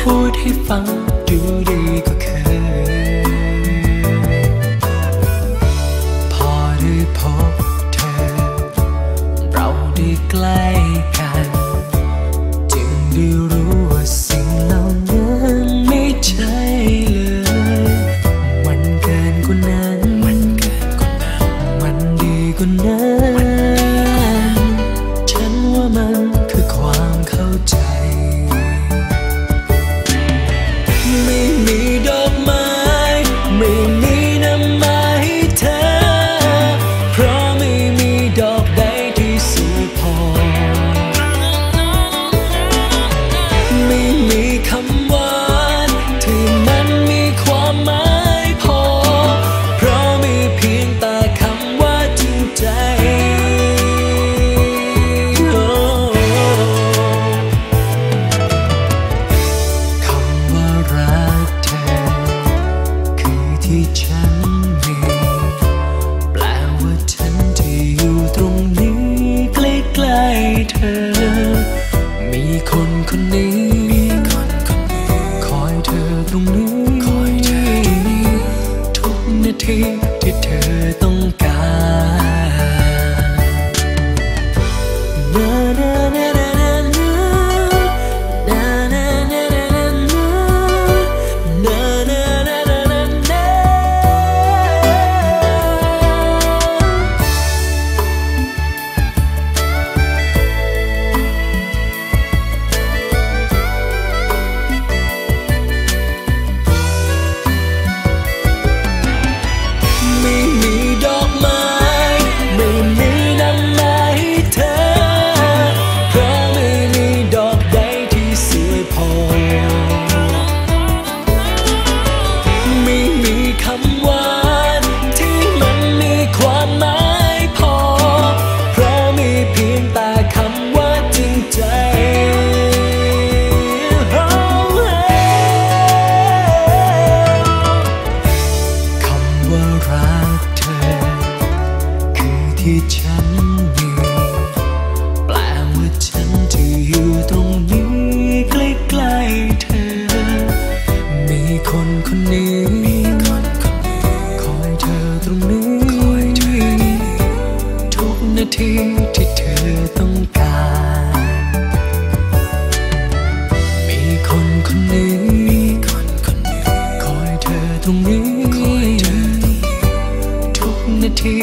พูดให้ฟังดูดีก็เคย พอได้พบเธอ เราได้ใกล้กัน จึงได้รู้ว่าสิ่งเหล่านั้นไม่ใช่เลย มันเกินกว่านั้น มันเกินกว่านั้น มันดีกว่านั้น ក្នុងនេះខ້ອຍទេនេះ ทุกนาที ฉันอยู่ แปลว่าฉันจะอยู่ตรงนี้ใกล้ๆเธอ มีคนคนนี้คอยเธอตรงนี้ทุกนาทีที่เธอต้องการ มีคนคนนี้คอยเธอตรงนี้ทุกนาที